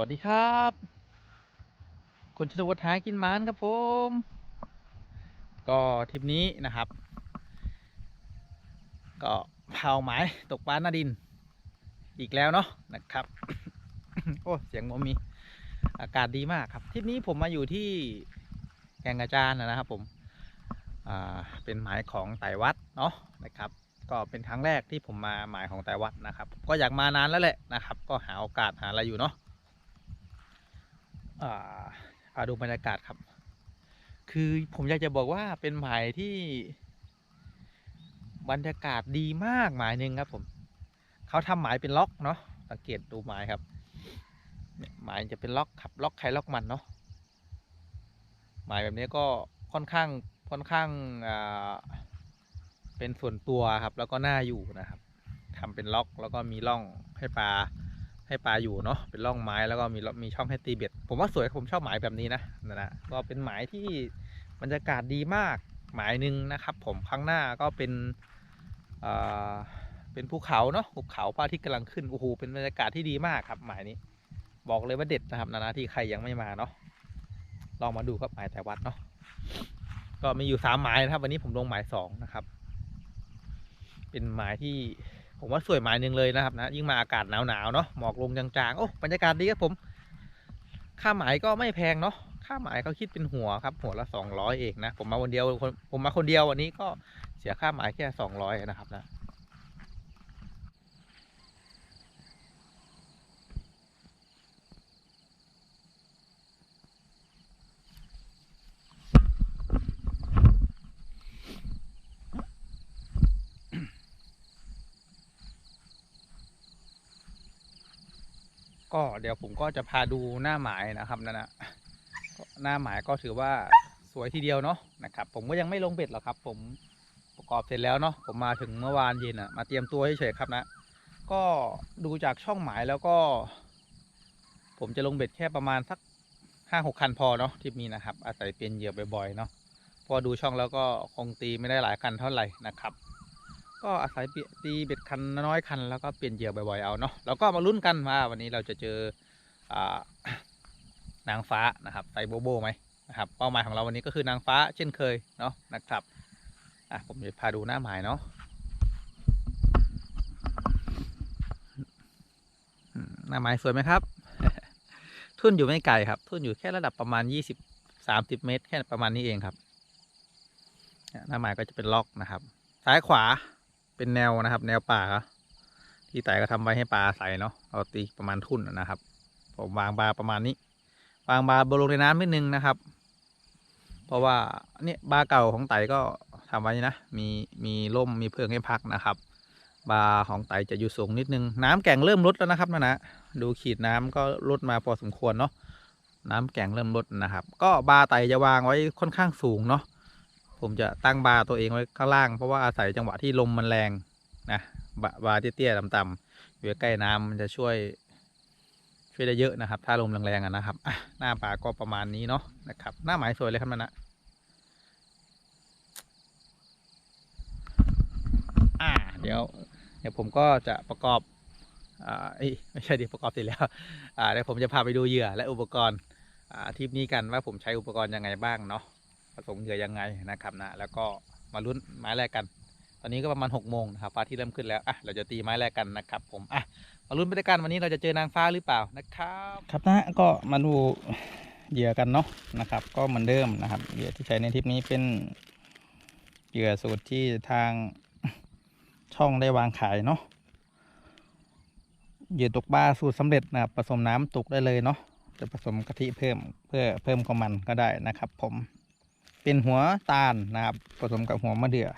วัสดีครับคุณชนวัฒน์หากินมานครับผม ก็ทริปนี้นะครับ ก็เผาหมายตกปลาหน้าดิน อีกแล้วเนาะนะครับ โอ้เสียงผมมีอากาศดีมากครับทริปนี้ผมมาอยู่ที่แกงกระจานนะครับผมเป็นหมายของไตวัดเนาะนะครับ ก็เป็นครั้งแรกที่ผมมาหมายของไต้วัดนะครับ ก็อยากมานานแล้วแหละนะครับ ก็หาโอกาสหาอะไรอยู่เนาะ อ่าพาดูบรรยากาศครับ คือผมอยากจะบอกว่าเป็นหมายที่ บรรยากาศดีมากหมายหนึ่งครับ ผมเขาทำหมายเป็นล็อกเนาะสังเกตดูหมายครับเนี่ยหมายจะเป็นล็อกครับล็อกใครล็อกมันเนาะหมายแบบนี้ก็ค่อนข้างค่อนข้างอ่าเป็นส่วนตัวครับ แล้วก็น่าอยู่นะครับทำเป็นล็อกแล้วก็มีร่องให้ปลา ให้ปลาอยู่เนาะเป็นร่องไม้แล้วก็มีมีช่องให้ตีเบ็ด ผมว่าสวยผมชอบหมายแบบนี้นะนะนะก็เป็นหมายที่บรรยากาศดีมากหมายหนึ่งนะครับ ผมข้างหน้าก็เป็นอ่าเป็นภูเขาเนาะภูเขาพระอาทิตย์กำลังขึ้นโอ้โหเป็นบรรยากาศที่ดีมากครับหมายนี้ บอกเลยว่าเด็ดนะครับนานาที่ใครยังไม่มาเนาะลองมาดูครับหมายแต่วัดเนาะก็มีอยู่สามหมายนะครับ วันนี้ผมลงหมายสองนะครับ เป็นไม้ที่ ผมว่าสวยหม้หนึ่งเลยนะครับนะยิ่งมาอากาศหนาวๆเนาะหมอกลงจางๆโอ้บรรยากาศดีครับผม ค่าหมายก็ไม่แพงเนาะค่าหมายเขาคิดเป็นหัวครับ หัวละสองร้อยเองนะผมมาคนเดียวคนผมมาคนเดียววันนี้ก็เสียค่าหมายแค่สองร้อยนะครับนะ ก็เดี๋ยวผมก็จะพาดูหน้าหมายนะครับนั่นนะหน้าหมายก็ถือว่าสวยทีเดียวเนาะนะครับ ผมก็ยังไม่ลงเบ็ดหรอกครับ ผมประกอบเสร็จแล้วเนาะผมมาถึงเมื่อวานเย็นอะมาเตรียมตัวเฉยๆครับนะ ก็ดูจากช่องหมายแล้วก็ ผมจะลงเบ็ดแค่ประมาณสักห้าหกคันพอเนาะทริปนี้นะครับ อาศัยเปลี่ยนเหยื่อบ่อยๆเนาะพอดูช่องแล้วก็คงตีไม่ได้หลายคันเท่าไหร่นะครับ ก็อาศัยเปลี่ยนตีเบ็ดคันน้อยคันแล้วก็เปลี่ยนเหยื่อบ่อยๆเอาเนาะแล้วก็มาลุ้นกันว่าวันนี้เราจะเจออนางฟ้านะครับไซโบโบไหมนะครับเป้าหมายของเราวันนี้ก็คือนางฟ้าเช่นเคยเนาะนะครับอะผมจะพาดูหน้าหมายเนาะหน้าหมายสวยไหมครับ ทุ่นอยู่ไม่ไกลครับ ทุ่นอยู่แค่ระดับประมาณยี่สิบสามสิบเมตร แค่ประมาณนี้เองครับหน้าหมายก็จะเป็นล็อกนะครับ ซ้ายขวา เป็นแนวนะครับ แนวป่าที่ไต่ก็ทำไว้ให้ปลาใส่เนาะเราตีประมาณทุ่นนะครับ ผมวางบาประมาณนี้ วางบาบนลงในน้ำนิดนึงนะครับ เพราะว่าเนี่ยบาเก่าของไต่ก็ทำไว้นะมีมีร่มมีเพิงให้พักนะครับ บาของไต่จะอยู่สูงนิดนึง น้ำแก่งเริ่มลดแล้วนะครับนะนะดูขีดน้ำก็ลดมาพอสมควรเนาะน้ำแก่งเริ่มลดนะครับ ก็บาไต่จะวางไว้ค่อนข้างสูงเนาะ ผมจะตั้งบาร์ตัวเองไว้ข้างล่าง เพราะว่าอาศัยจังหวะที่ลมมันแรงนะบาบาเตี้ยๆต่ำๆอยู่ใกล้น้ำมันจะช่วยช่วยได้เยอะนะครับ ถ้าลมแรงๆอะนะครับอะหน้าปลาก็ประมาณนี้เนาะนะครับ หน้าหมายสวยเลยครับนั่นนะอ่าเดี๋ยวเดี๋ยวผมก็จะประกอบอ่าไม่ใช่ดีประกอบเสร็จแล้วอ่าเดี๋ยวผมจะพาไปดูเหยื่อและอุปกรณ์อ่าทริปนี้กันว่าผมใช้อุปกรณ์ยังไงบ้างเนาะ ผสมเหยื่อยังไงนะครับนะแล้วก็มาลุ้นไม้แรกกัน ตอนนี้ก็ประมาณหกโมงนะครับฟ้าที่เริ่มขึ้นแล้วอะเราจะตีไม้แรกกันนะครับ ผมอะมาลุ้นไปด้วยกันวันนี้เราจะเจอนางฟ้าหรือเปล่านะครับครับนะก็มาดูเหยื่อกันเนาะนะครับ ก็เหมือนเดิมนะครับเหยื่อที่ใช้ในทริปนี้เป็นเหยื่อสูตรที่ทางช่องได้วางขายเนาะเหยื่อตกปลาสูตรสำเร็จนะครับผสมน้ำตกได้เลยเนาะจะผสมกะทิเพิ่มเพื่อเพิ่มความมันก็ได้นะครับ ผม เป็นหัวตาลนะครับ ผสมกับหัวมะเดื่อ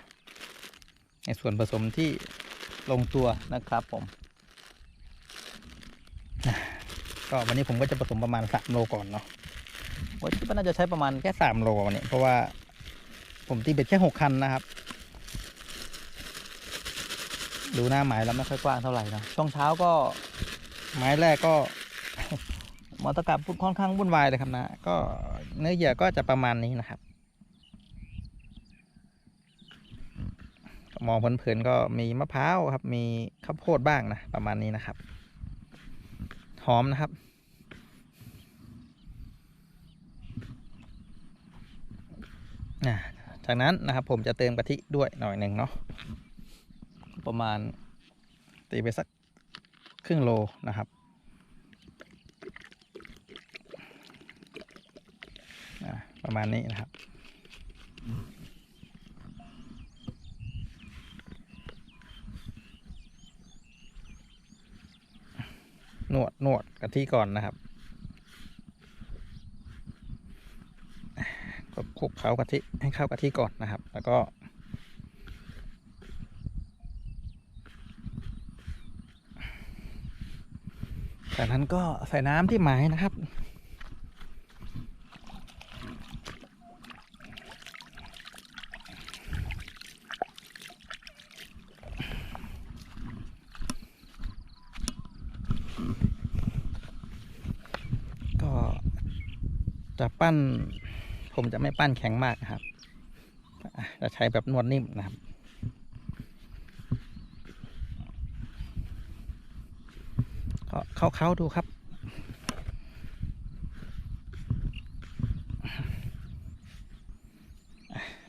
ในส่วนผสมที่ลงตัวนะครับผม ก็วันนี้ผมก็จะผสมประมาณสามโลก่อนเนาะว่าคิดว่าน่าจะใช้ประมาณแค่สามโลวันนี้เพราะว่าผมตีเบ็ดแค่หกคันนะครับ ดูหน้าไม้แล้วไม่ค่อยกว้างเท่าไหร่นะช่วงเช้าก็ไม้แรกก็มอเตอร์กับพูดค่อนข้างวุ่นวายเลยครับนะ ก็เนื้อเหยื่อก็จะประมาณนี้นะครับ มองเพลินๆก็มีมะพร้าวครับ มีข้าวโพดบ้างนะประมาณนี้นะครับ หอมนะครับ จากนั้นนะครับผมจะเติมกะทิด้วยหน่อยหนึ่งเนาะประมาณตีไปสักครึ่งโลนะครับประมาณนี้นะครับ นวดนวดกะทิก่อนนะครับ ก็คลุกเข้ากะทิให้เข้ากะทิก่อนนะครับ แล้วก็ จากนั้นก็ใส่น้ำที่หมายนะครับ ก็จะ ปั้น ผมจะไม่ปั้นแข็งมากนะครับ จะใช้แบบนวดนิ่มนะครับก็เข้าๆดูครับ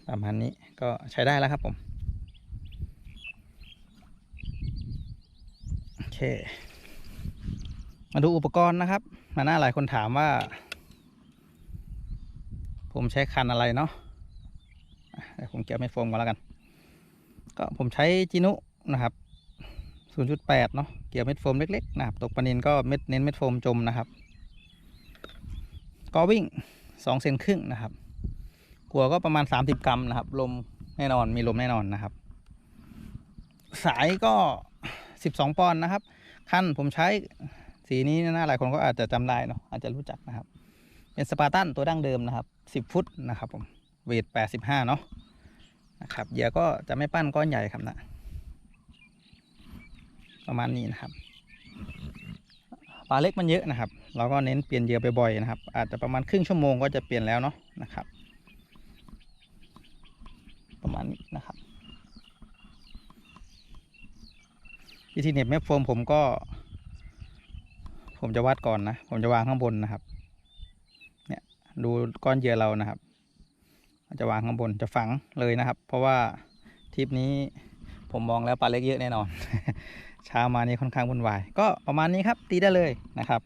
ประมาณนี้ก็ใช้ได้แล้วครับผม โอเค มาดูอุปกรณ์นะครับ มาหน้าหลายคนถามว่า ผมใช้คันอะไรเนาะอะเดี๋ยวผมเก็บไม่โฟมก่อนแล้วกัน ก็ผมใช้จินุนะครับ 0.8 เนาะเกี่ยวเม็ดโฟมเล็กๆนะครับตกปลานินก็เม็ดเน้นเม็ดโฟมจมนะครับก็วิ่ง2เซนครึ่งนะครับกลัวก็ประมาณ 30 กรัมนะครับ ลมแน่นอนมีลมแน่นอนนะครับ สายก็ 12 ปอนด์นะครับ ขั้นผมใช้สีนี้นะหลายคนก็อาจจะจำได้เนาะอาจจะรู้จักนะครับ เป็นสปาร์ตันตัวดั้งเดิมนะครับ 10 ฟุตนะครับผมเวท 85 เนาะนะครับเหยื่อก็จะไม่ปั้นก้อนใหญ่ครับนะประมาณนี้นะครับปลาเล็กมันเยอะนะครับ เราก็เน้นเปลี่ยนเหยื่อบ่อยๆนะครับ อาจจะประมาณครึ่งชั่วโมงก็จะเปลี่ยนแล้วเนาะนะครับ ประมาณนี้นะครับวิธีเหน็บแม่โฟมผมก็ ผมจะวัดก่อนนะ ผมจะวางข้างบนนะครับ ดูก้อนเหยื่อเรานะครับ จะวางข้างบนจะฝังเลยนะครับ เพราะว่าทริปนี้ผมมองแล้วปลาเล็กเยอะแน่นอน เช้ามานี่ค่อนข้างวุ่นวาย ก็ประมาณนี้ครับตีได้เลยนะครับ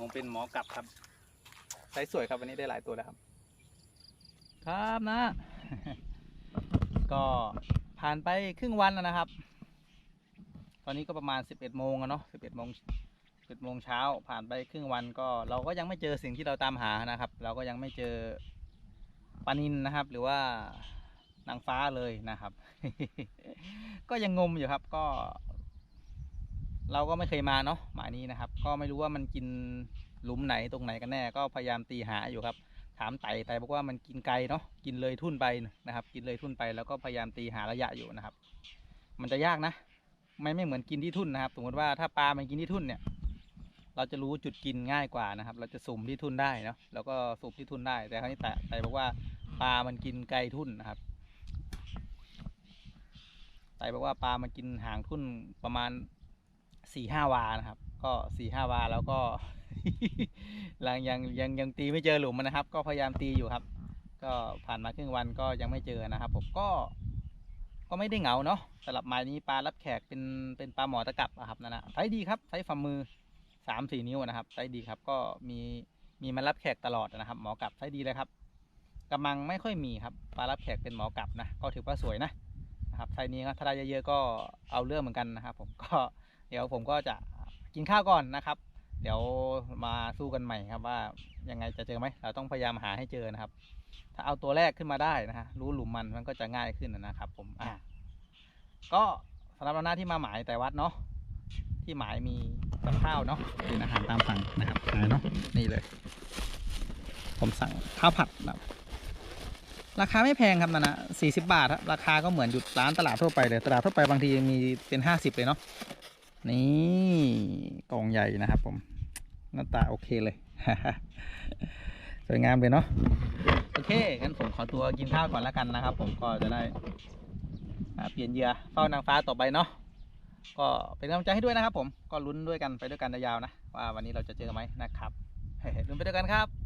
ผมเป็นหมอกลับครับไซส์สวยครับวันนี้ได้หลายตัวแล้วครับ ครับนะ ก็ผ่านไปครึ่งวันแล้วนะครับ ตอนนี้ก็ประมาณ 11โมงอะเนาะ11โมง11โมงเช้าผ่านไปครึ่งวันก็เราก็ยังไม่เจอสิ่งที่เราตามหานะครับ เราก็ยังไม่เจอปลานินนะครับ หรือว่านางฟ้าเลยนะครับ ก็ยังงมอยู่ครับ ก็ เราก็ไม่เคยมาเนาะหมานี้นะครับ ก็ไม่รู้ว่ามันกินหลุมไหนตรงไหนกันแน่ ก็พยายามตีหาอยู่ครับ ถามไต่ไต่บอกว่ามันกินไกลเนาะกินเลยทุ่นไปนะครับ กินเลยทุ่นไปแล้วก็พยายามตีหาระยะอยู่นะครับ มันจะยากนะไม่ไม่เหมือนกินที่ทุ่นนะครับ สมมติว่าถ้าปลามันกินที่ทุ่นเนี่ย เราจะรู้จุดกินง่ายกว่านะครับ เราจะสุ่มที่ทุ่นได้เนาะแล้วก็สูบที่ทุ่นได้ แต่คราวนี้แต่แต่บอกว่าปลามันกินไกลทุ่นนะครับไต่บอกว่าปลามันกินห่างทุ่นประมาณ สี่ห้าวานะครับ ก็สี่ห้าวาแล้วก็ยังยังยังยังตีไม่เจอหลุมนะครับ ก็พยายามตีอยู่ครับ ก็ผ่านมาครึ่งวันก็ยังไม่เจอนะครับ ผมก็ก็ไม่ได้เหงาเนาะสำหรับมายนี้ปลารับแขกเป็นเป็นปลาหมอตะกับอะครับนั่นนะไซดีครับไซฝ่ามือสามสี่นิ้วนะครับไซดีครับ ก็มีมีมารับแขกตลอดนะครับ หมอกับไซดีเลยครับกำลังไม่ค่อยมีครับปลารับแขกเป็นหมอกับนะก็ถือว่าสวยนะนะครับไซนี้ก็ถ้าได้เยอะๆก็เอาเรื่องเหมือนกันนะครับ ผมก็ เดี๋ยวผมก็จะกินข้าวก่อนนะครับ เดี๋ยวมาสู้กันใหม่ครับว่ายังไงจะเจอไหมเราต้องพยายามหาให้เจอนะครับ ถ้าเอาตัวแรกขึ้นมาได้นะฮะรู้หลุมมันมันก็จะง่ายขึ้นนะครับ ผมอ่าก็สำหรับเราหน้าที่มาหมายแต่วัดเนาะที่หมายมีกับข้าวเนาะเป็นอาหารตามสั่งนะครับขายเนาะนี่เลย ผมสั่งข้าวผัดแบบราคาไม่แพงครับนะนะสี่สิบาทครับราคาก็เหมือนหยุดร้านตลาดทั่วไปเลย ตลาดทั่วไปบางทีมีเป็นห้าสิบเลยเนาะ นี่กล่องใหญ่นะครับผม หน้าตาโอเคเลย สวยงามเลยเนาะโอเคงั้นผมขอตัวกินข้าวก่อนแล้วกันนะครับ ผมก็จะได้เปลี่ยนเหยื่อเฝ้านางฟ้าต่อไปเนาะก็เป็นกำลังใจให้ด้วยนะครับ ผมก็ลุ้นด้วยกันไปด้วยกันยาวๆนะว่าวันนี้เราจะเจอไหมนะครับเฮ้ยลุ้นไปด้วยกันครับ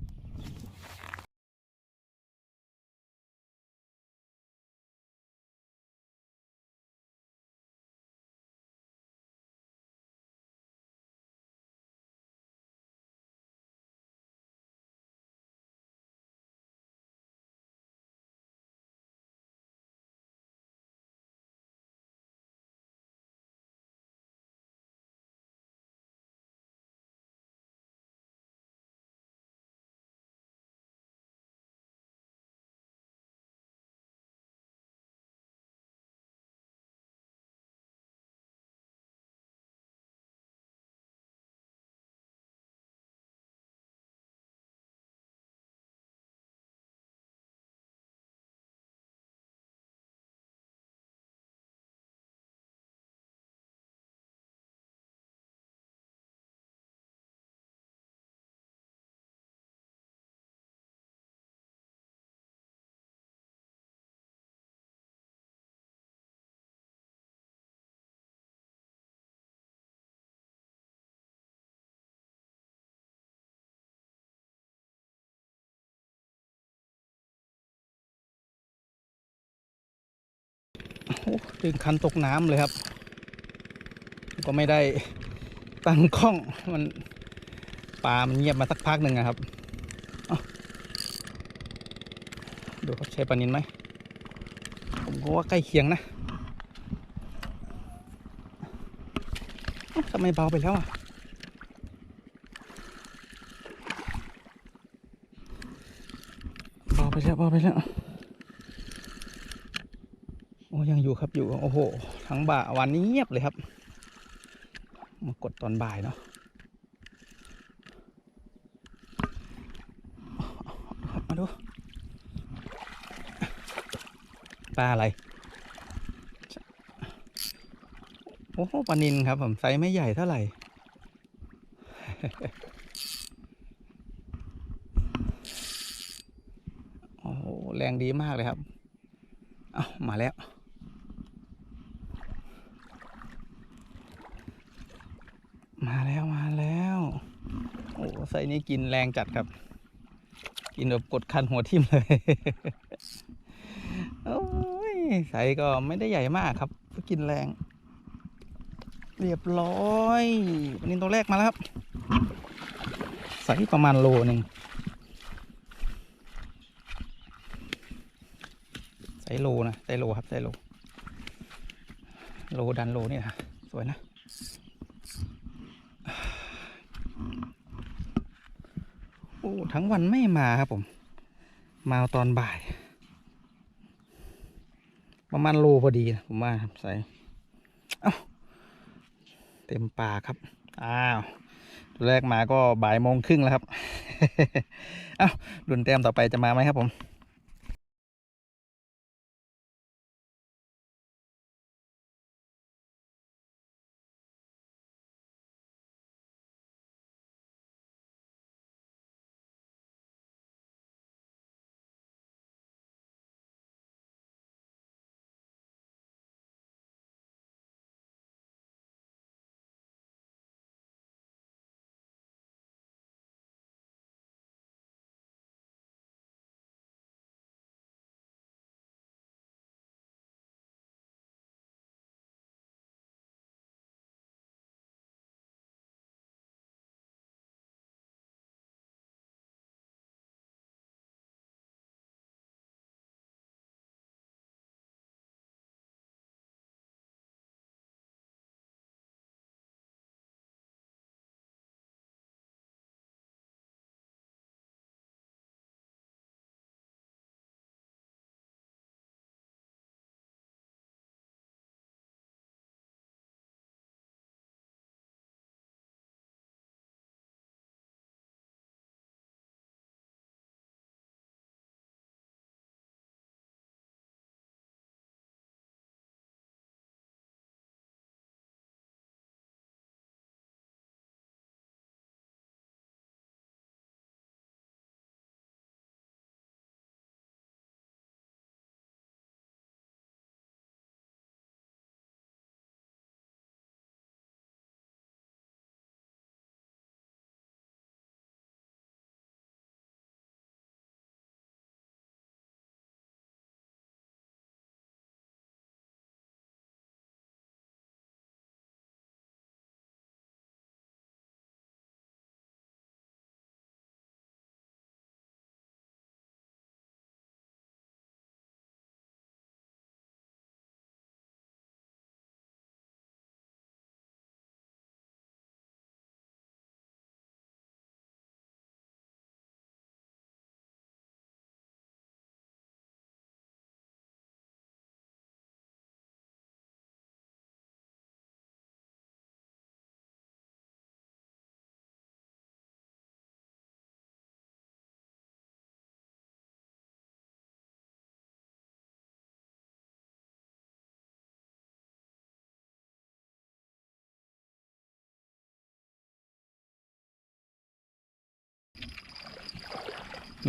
ถึงคันตกน้ำเลยครับ ก็ไม่ได้ตั้งกล้องมันปลามันเงียบมาสักพักหนึ่งอะครับดูเขาใช้ปลานินไหมผมก็ว่าใกล้เคียงนะทำไมเบาไปแล้วอะเบาไปแล้วเบาไปแล้ว โอยู่โอ้โห ทั้งบ่าวันนี้เงียบเลยครับ มากดตอนบ่ายเนาะมาดูปลาอะไร โอ้โหปลานินครับ ผมไซส์ไม่ใหญ่เท่าไหร่โอ้แรงดีมากเลยครับ เอามาแล้ว มาแล้วมาแล้ว โอ้ ไซส์นี้กินแรงจัดครับ กินแบบกดคันหัวทิ่มเลยโอ้ยไซส์ก็ไม่ได้ใหญ่มากครับก็กินแรง เรียบร้อยวันนี้ตัวแรกมาแล้วครับไซส์ประมาณโลหนึ่งไซส์โลนะไซส์โลครับไซส์โล โลดันโลนี่นะสวยนะ โอ้ทั้งวันไม่มาครับผม มาตอนบ่าย ประมาณโลพอดีผมว่าครับใส่เอ้าเต็มปาครับ อ้าวตัวแรกมาก็บ่ายโมงครึ่งแล้วครับ เอ้าดุนแต้มต่อไปจะมาไหมครับผม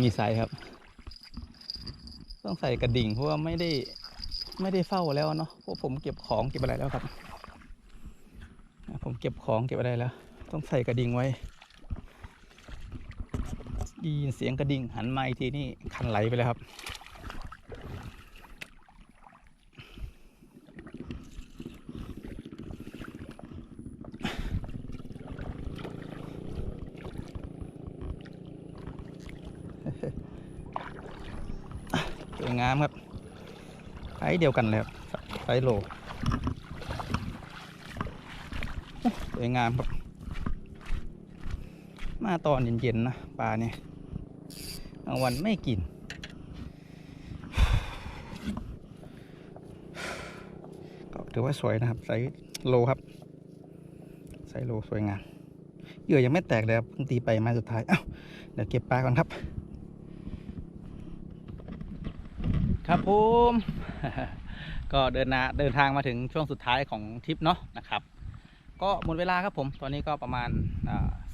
มีไซส์ครับ ต้องใส่กระดิ่งเพราะว่าไม่ได้ไม่ได้เฝ้าแล้วเนาะเพราะผมเก็บของเก็บอะไรแล้วครับ ผมเก็บของเก็บอะไรแล้ว ต้องใส่กระดิ่งไว้ได้ยินเสียงกระดิ่งหันมาอีกทีนี่คันไหลไปแล้วครับ สวยงามครับไซส์เดียวกันเลยครับไซส์โลสวยงามครับ มาตอนเย็นๆนะปลาเนี่ยกลางวันไม่กิน ก็ถือว่าสวยนะครับไซส์โลครับไซส์โลสวยงามเหยื่อยังไม่แตกเลยครับเพิ่งตีไปมาสุดท้าย เอ้า เดี๋ยวเก็บปลาก่อนครับ ครับ ผมก็เดินนาเดินทางมาถึงช่วงสุดท้ายของทริปเนาะนะครับ ก็หมดเวลาครับผม ตอนนี้ก็ประมาณ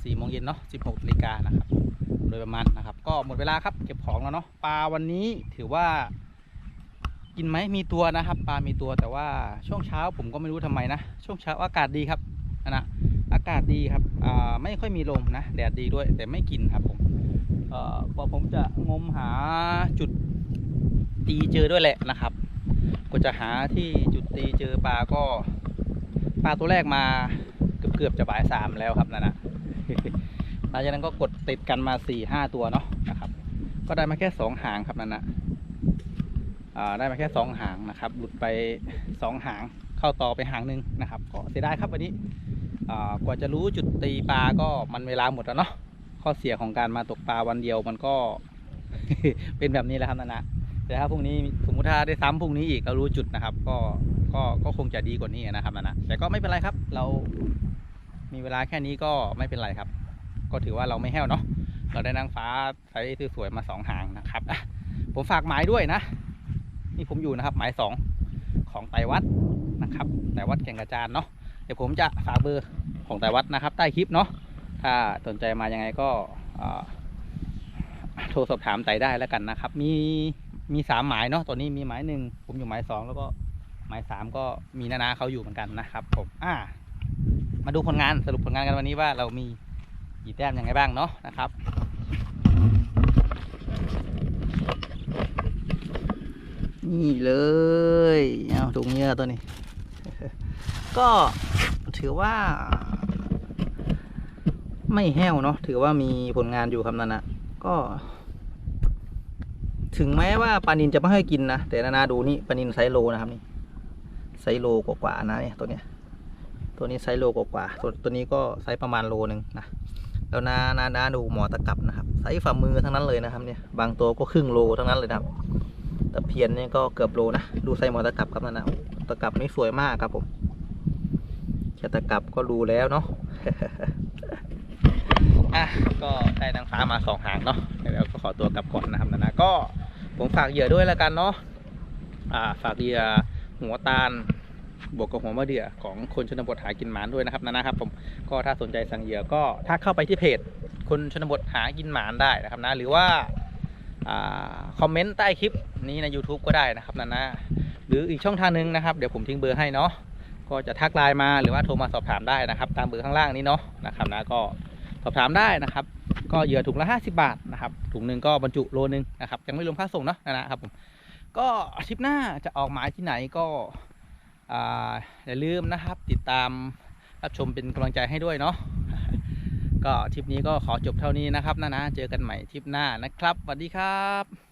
สี่โมงเย็นเนาะสิบหกนาฬิกานะครับ โดยประมาณนะครับ ก็หมดเวลาครับเก็บของแล้วเนาะปลาวันนี้ถือว่ากินไหมมีตัวนะครับ ปลา มีตัวแต่ว่าช่วงเช้าผมก็ไม่รู้ทำไมนะ ช่วงเช้าอากาศดีครับนะนะอากาศดีครับไม่ค่อยมีลมนะ แดดดีด้วยแต่ไม่กินครับผมพอผมจะงมหาจุด ตีเจอด้วยแหละนะครับ ก็จะหาที่จุดตีเจอปลาก็ปลาตัวแรกมาเกือบเกือบจะบ่ายสามแล้วครับนั่นนะหลังจากนั้นก็กดติดกันมาสี่ห้าตัวเนาะนะครับ ก็ได้มาแค่สองหางครับนั่นนะได้มาแค่สองหางนะครับ หลุดไปสองหางเข้าต่อไปหางหนึ่งนะครับก็เสียดายครับวันนี้กว่าจะรู้จุดตีปลาก็มันเวลาหมดแล้วเนาะข้อเสียของการมาตกปลาวันเดียวมันก็เป็นแบบนี้แหละครับนานะ แต่ถ้าพรุ่งนี้สมมติถ้าได้ซ้ำพรุ่งนี้อีกเรารู้จุดนะครับ ก็ก็ก็คงจะดีกว่านี้นะครับนานะแต่ก็ไม่เป็นไรครับ เรามีเวลาแค่นี้ก็ไม่เป็นไรครับ ก็ถือว่าเราไม่แห้วเนาะเราได้นางฟ้าไซส์สวยๆมาสองหางนะครับผมฝากหมายด้วยนะนี่ผมอยู่นะครับหมายสองของไตวัดนะครับไตวัดแก่งกระจานเนาะเดี๋ยวผมจะฝากเบอร์ของไตวัดนะครับ ใต้คลิปเนาะถ้าสนใจมายังไงก็โทรสอบถามไตได้แล้วกันนะครับ มี มีสามหมายเนาะตอนนี้มีหมายหนึ่งผมอยู่หมายสองแล้วก็หมายสามก็มีนานาเขาอยู่เหมือนกันนะครับผมอ่า มาดูผลงานสรุปผลงานกันวันนี้ว่าเรามีกี่แต้มยังไงบ้างเนาะนะครับนี่เลยเอาถุงเนื้อตัวนี้ ก็ถือว่า ไม่แห้วเนาะถือว่ามีผลงานอยู่ครับนั่นนะก็ ถึงแม้ว่าปลานินจะไม่ให้กินนะ แต่นานาดูนี่ปลานินไซโลนะครับนี่ไซโลกว่าๆนะเนี่ยตัวเนี้ยตัวนี้ไซโลกว่าๆตัวตัวนี้ก็ไซประมาณโลหนึ่งนะแล้วนานานาดูหมอตะกับนะครับไซฝ่ามือทั้งนั้นเลยนะครับเนี่ยบางตัวก็ครึ่งโลทั้งนั้นเลยนะครับแต่เพียนเนี่ยก็เกือบโลนะดูไซหมอตะกับครับนั่นะตะกับนี่สวยมากครับผมแค่ตะกับก็ดูแล้วเนาะอะก็ได้นางฟ้ามาสองหางเนาะเดี๋ยวก็ขอตัวกลับก่อนนะครับนะนะก็ ผมฝากเหยื่อด้วยแล้วกันเนาะอ่าฝากเหยื่อหัวตาลบวกกับหัวมะเดื่อของคนชนบทหากินหมานด้วยนะครับนะนะครับผมก็ถ้าสนใจสั่งเหยื่อก็ถ้าเข้าไปที่เพจคนชนบทหากินหมานได้นะครับนะหรือว่าอ่าคอมเมนต์ใต้คลิปนี้ใน YouTube ก็ได้นะครับนะนะหรืออีกช่องทางหนึงนะครับเดี๋ยวผมทิ้งเบอร์ให้เนาะก็จะทักไลน์มาหรือว่าโทรมาสอบถามได้นะครับ ตามเบอร์ข้างล่างนี้เนาะนะครับนะก็สอบถามได้นะครับ ก็เหยื่อถุงละ50 บาทนะครับถุงหนึ่งก็บรรจุโลนึงนะครับยังไม่รวมค่าส่งเนาะนะครับผมก็ทริปหน้าจะออกหมายที่ไหนก็อ่าอย่าลืมนะครับติดตามรับชมเป็นกำลังใจให้ด้วยเนาะก็ทริปนี้ก็ขอจบเท่านี้นะครับนะนะเจอกันใหม่ทริปหน้านะครับสวัสดีครับ